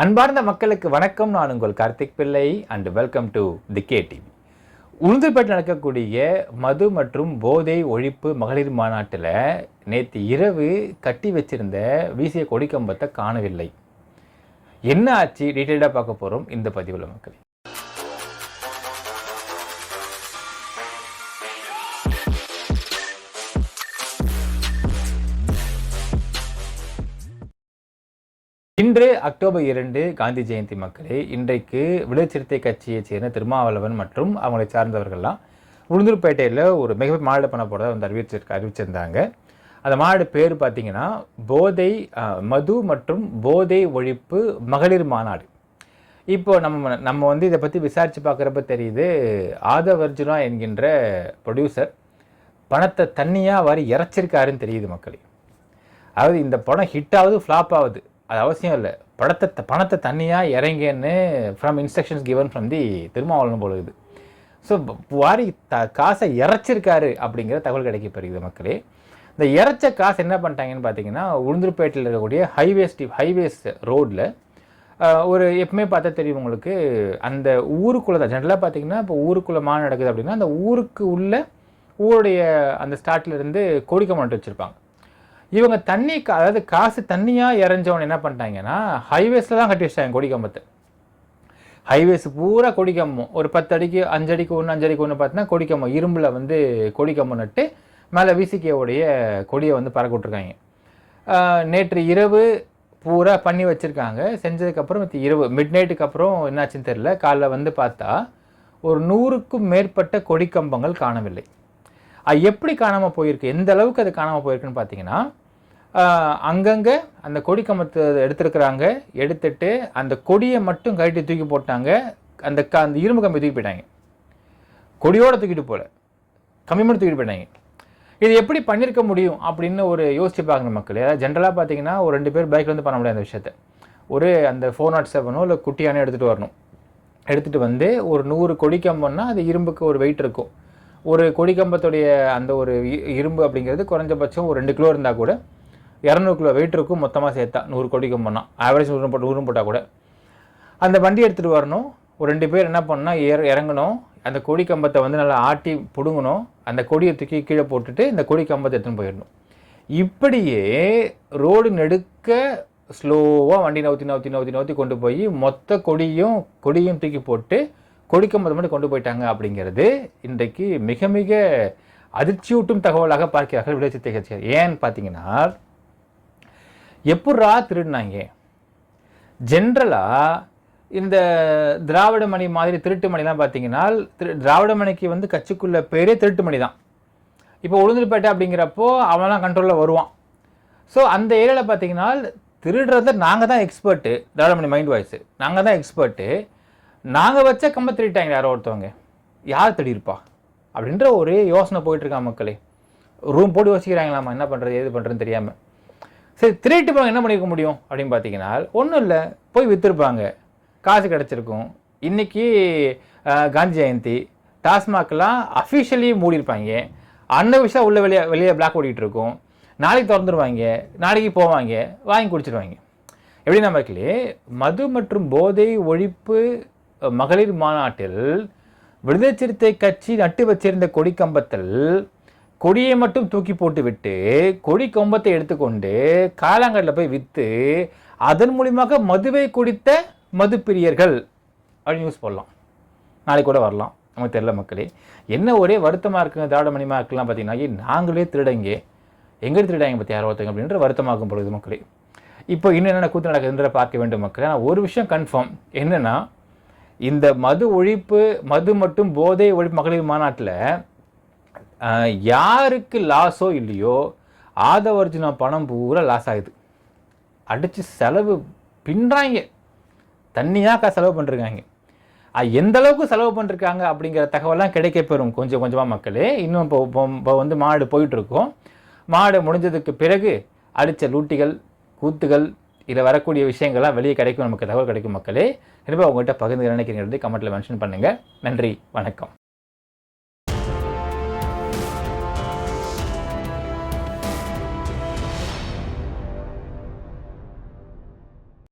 அன்பார்ந்த மக்களுக்கு வணக்கம். நான் உங்கள் Karthik Pillai and welcome to the K TV உளுந்தூர்பேட்டில் நடக்கக்கூடிய மது மற்றும் போதை ஒழிப்பு மகளிர் மாநாட்டில் நேற்று இரவு கட்டி வச்சிருந்த வீசிய கொடிக்கம்பத்தை காணவில்லை. என்ன ஆச்சு? டீட்டெயிலாக பார்க்க போகிறோம் இந்த பதிவில் மக்கள். இன்று அக்டோபர் இரண்டு காந்தி ஜெயந்தி மக்களே இன்றைக்கு விடுதலை கட்சியைச் சேர்ந்த திருமாவளவன் மற்றும் அவங்களை சார்ந்தவர்கள்லாம் உளுந்தூர்பேட்டையில் ஒரு மிக மாநாடு பண்ண போகிறத வந்து அறிவிச்சிருக்க அறிவிச்சிருந்தாங்க. அந்த மாநாடு பேர் பார்த்தீங்கன்னா போதை மது மற்றும் போதை ஒழிப்பு மகளிர் மாநாடு. இப்போ நம்ம நம்ம வந்து இதை பற்றி விசாரித்து பார்க்குறப்ப தெரியுது ஆதவர்ஜுனா என்கின்ற ப்ரொடியூசர் பணத்தை தண்ணியாக வாரி இறைச்சிருக்காருன்னு தெரியுது மக்களே. அதாவது இந்த படம் ஹிட் ஆகுது ஃப்ளாப் ஆகுது. அது அவசியம் இல்லை. படத்தை பணத்தை தண்ணியாக இறங்கன்னு from instructions given from the Thirumavalavan போல இது ஸோ வாரி த காசை இறைச்சிருக்காரு அப்படிங்கிற தகவல் கிடைக்கப்பெறுகிறது மக்களே. இந்த இறைச்ச காசு என்ன பண்ணிட்டாங்கன்னு பார்த்தீங்கன்னா உளுந்தூர்பேட்டையில் இருக்கக்கூடிய ஹைவேஸ் ஹைவேஸ் ரோட்டில் ஒரு எப்பவுமே பார்த்தா தெரியும் உங்களுக்கு அந்த ஊருக்குள்ளே தான். ஜென்ரலாக பார்த்தீங்கன்னா இப்போ ஊருக்குள்ளே மாநாடு நடக்குது அப்படின்னா அந்த ஊருக்கு உள்ள ஊருடைய அந்த ஸ்டார்ட்லேருந்து கோடிக்கை மாட்டு வச்சுருப்பாங்க. இவங்க தண்ணி அதாவது காசு தண்ணியாக இறஞ்சவன் என்ன பண்ணிட்டாங்கன்னா ஹைவேஸில் தான் கட்டி வச்சிட்டாங்க கொடி கம்பத்தை. ஹைவேஸ் பூரா கொடி கம்பம். ஒரு பத்து அடிக்கு அஞ்சு அடிக்கு ஒன்று அஞ்சு அடிக்கு ஒன்று பார்த்தீங்கன்னா கொடிக்கம்பம் இரும்பில் வந்து கொடி கம்பம் நட்டு மேலே விசிகேவுடைய கொடியை வந்து பறக்க விட்ருக்காங்க நேற்று இரவு பூரா பண்ணி வச்சுருக்காங்க. செஞ்சதுக்கப்புறம் இரவு மிட் நைட்டுக்கு அப்புறம் என்னாச்சுன்னு தெரில காலைல வந்து பார்த்தா ஒரு நூறுக்கும் மேற்பட்ட கொடிக்கம்பங்கள் காணவில்லை. அது எப்படி காணாமல் போயிருக்கு? எந்த அளவுக்கு அது காணாமல் போயிருக்குன்னு பார்த்தீங்கன்னா அங்கங்கே அந்த கொடி கம்பத்தை எடுத்துருக்குறாங்க. எடுத்துட்டு அந்த கொடியை மட்டும் கழட்டி தூக்கி போட்டாங்க. அந்த க அந்த இரும்பு கம்பி தூக்கி போயிட்டாங்க. கொடியோடு தூக்கிட்டு போகல கம்மி மட்டும் தூக்கிட்டு போயிட்டாங்க. இது எப்படி பண்ணியிருக்க முடியும் அப்படின்னு ஒரு யோசிச்சு பார்க்குற மக்கள். ஏதாவது ஜென்ரலாக பார்த்தீங்கன்னா ஒரு ரெண்டு பேர் பைக்கில் வந்து பண்ண முடியாது அந்த விஷயத்த. ஒரு அந்த ஃபோர் நாட் செவனோ இல்லை குட்டியானோ எடுத்துகிட்டு வரணும். எடுத்துகிட்டு வந்து ஒரு நூறு கொடி கம்பம்னா அது இரும்புக்கு ஒரு வெயிட் இருக்கும். ஒரு கொடி கம்பத்துடைய அந்த ஒரு இரும்பு அப்படிங்கிறது குறைஞ்சபட்சம் ஒரு ரெண்டு கிலோ இருந்தால் கூட இரநூறு கிலோ வெயிட் இருக்கும் மொத்தமாக சேர்த்தா நூறு கொடி கம்பம்னா. ஆவரேஜ் நூறு போட்டு நூறு போட்டால் கூட. அந்த வண்டி எடுத்துகிட்டு வரணும். ஒரு ரெண்டு பேர் என்ன பண்ணால் ஏற இறங்கணும். அந்த கொடி கம்பத்தை வந்து நல்லா ஆட்டி பிடுங்கணும். அந்த கொடியை தூக்கி கீழே போட்டுட்டு இந்த கொடி கம்பத்தை எடுத்துன்னு போயிடணும். இப்படியே ரோடு நெடுக்க ஸ்லோவாக வண்டி நவுத்தி நவுத்தி நவுத்தி நவுத்தி கொண்டு போய் மொத்த கொடியும் கொடியும் தூக்கி போட்டு கொடி மட்டும் கொண்டு போயிட்டாங்க அப்படிங்கிறது இன்றைக்கு மிக மிக அதிர்ச்சியூட்டும் தகவலாக பார்க்கிறார்கள் விளைச்சித்தை கட்சியார் ஏன்னு பார்த்தீங்கன்னா எப்பட்றா திருடினாங்க? ஜென்ரலாக இந்த திராவிட மணி மாதிரி திருட்டு மணிலாம் பார்த்தீங்கன்னா திரு திராவிட மணிக்கு வந்து கட்சிக்குள்ள பேரே திருட்டு மணி தான். இப்போ உளுந்தூர்பேட்டை அப்படிங்கிறப்போ அவன்லாம் கண்ட்ரோலில் வருவான். ஸோ அந்த ஏரியாவில் பார்த்தீங்கன்னா திருடுறத நாங்கள் தான் expert Dravida Mani mind voice நாங்கள் தான் எக்ஸ்பர்ட்டு நாங்கள் வச்ச கம்ப திருட்டாங்க யாரோ ஒருத்தவங்க. யார் திருடியிருப்பா அப்படின்ற ஒரே யோசனை போயிட்டுருக்கா மக்களே. ரூம் போட்டு யோசிக்கிறாங்களாமா? என்ன பண்ணுறது ஏது பண்ணுறதுன்னு தெரியாமல் சரி திருட்டு போக என்ன பண்ணிக்க முடியும்? அப்படின்னு பார்த்தீங்கன்னா ஒன்றும் இல்லை. போய் விற்றுருப்பாங்க காசு கிடச்சிருக்கும். இன்றைக்கி காந்தி ஜெயந்தி. டாஸ்மாக்லாம் அஃபிஷியலி மூடியிருப்பாங்க. அன்ன விஷயம் உள்ள வெளியே வெளியே பிளாக் ஓடிக்கிட்டு இருக்கும். நாளைக்கு திறந்துருவாங்க. நாளைக்கு போவாங்க. வாங்கி குடிச்சிருவாங்க. எப்படி நம்ம மது மற்றும் போதை ஒழிப்பு மகளிர் மாநாட்டில் விடுதலை சிறுத்தை கட்சி நட்டு வச்சிருந்த கொடி கம்பத்தில் கொடியை மட்டும் தூக்கி போட்டுவிட்டு கொடி கம்பத்தை எடுத்துக்கொண்டு காலாங்கல்ல போய் விற்று அதன் மூலியமாக மதுவை குடித்த மது பிரியர்கள் அப்படின்னு நியூஸ் போடலாம். நாளைக்கு கூட வரலாம். நமக்கு தெரியல மக்களே. என்ன ஒரே வருத்தமாக இருக்குங்க திராவிட மணிமா இருக்கலாம் பார்த்தீங்கன்னா நாங்களே திருடங்க. எங்கே திருடாங்க பற்றி யாரோ ஒருத்தங்க அப்படின்ற வருத்தமாகும் பொழுது மக்களே. இப்போ இன்னும் என்னென்ன கூத்து நடக்குதுன்ற பார்க்க வேண்டும் மக்கள். ஆனால் ஒரு விஷயம் கன்ஃபார்ம் என்னென்னா இந்த மது ஒழிப்பு மது மற்றும் போதை ஒழிப்பு மகளிர் மாநாட்டில் யாருக்கு லாஸோ இல்லையோ ஆதவர்ஜுனா பணம் பூரா லாஸ் ஆகுது. அடித்து செலவு பின்றாங்க. தண்ணியாக செலவு பண்ணிருக்காங்க எந்த அளவுக்கு செலவு பண்ணிருக்காங்க அப்படிங்கிற தகவலாம் கிடைக்க பெறும் கொஞ்சம் கொஞ்சமாக மக்களே. இன்னும் இப்போ இப்போ இப்போ வந்து மாடு போயிட்டு இருக்கோம். மாடு முடிஞ்சதுக்கு பிறகு அடித்த லூட்டிகள் கூத்துகள் இதில் வரக்கூடிய விஷயங்கள்லாம் வெளியே கிடைக்கும் நமக்கு தகவல் கிடைக்கும் மக்களே. கண்டிப்பாக உங்கள்கிட்ட பகிர்ந்து நினைக்கிறீங்கிறது கமெண்ட்டில் மென்ஷன் பண்ணுங்கள் நன்றி. வணக்கம்.